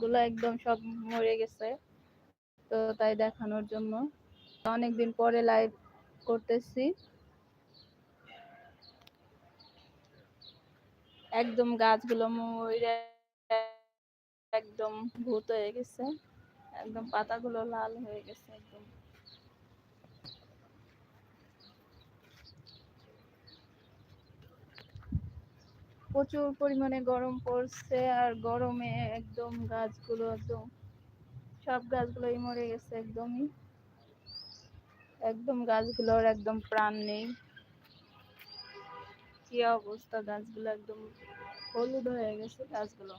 গাছগুলো একদম সব মরে গেছে। তো তাই দেখানোর জন্য। অনেকদিন পরে লাইভ করতেছি। একদম গাছগুলো মরে একদম ভূত হয়ে গেছে। একদম পাতাগুলো লাল হয়ে গেছে একদম। প্রচুর পরিমাণে গরম পড়ছে আর গরমে একদম গাছগুলো একদম, সব গাছগুলোই মরে গেছে একদমই। একদম গাছগুলোর একদম প্রাণ নেই। কি অবস্থা গাছগুলো একদম হলুদ হয়ে গেছে গাছগুলো।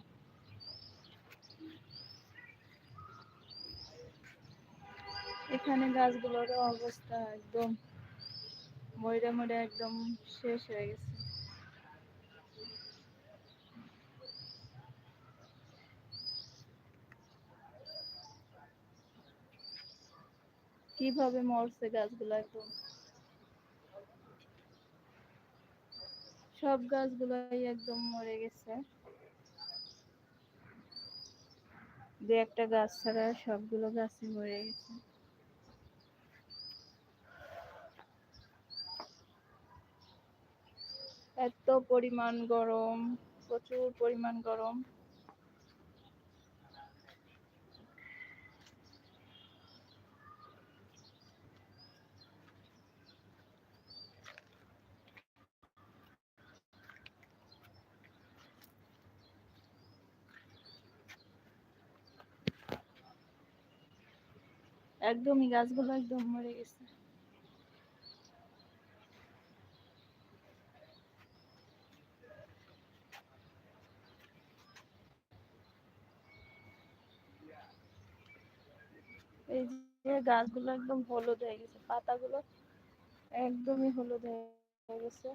এখানে গাছগুলোর অবস্থা একদম মরে মরে একদম শেষ হয়ে গেছে। কীভাবে মরছে গাছগুলো একদম? সব গাছগুলাই একদম মরে গেছে। দু একটা গাছ ছাড়া সবগুলো গাছই মরে গেছে। এত পরিমাণ গরম, প্রচুর পরিমাণ গরম। একদমই গাছগুলো একদম মরে গেছে। এই যে গাছগুলো একদম হলুদ হয়ে গেছে, পাতাগুলো একদমই হলুদ হয়ে গেছে।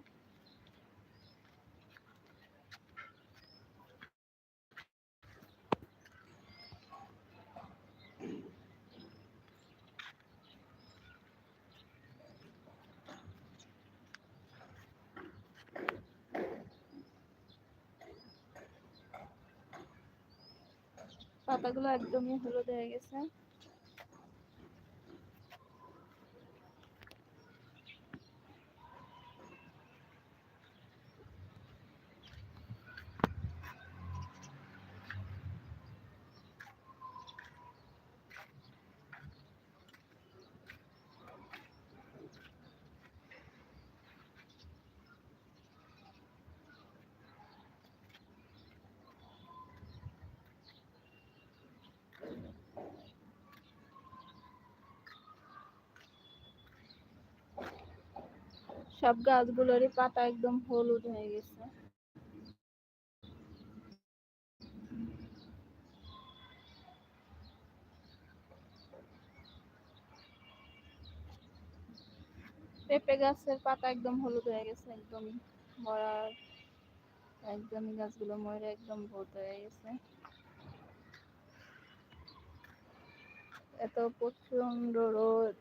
পাতাগুলো একদমই হলুদ হয়ে গেছে। সব গাছগুলোরই পাতা একদম হলুদ হয়ে গেছে। পেঁপে গাছের পাতা একদম হলুদ হয়ে গেছে, একদম মরার একদমই গাছগুলো মরে একদম ভূত হয়ে গেছে। এত প্রচণ্ড রোদ।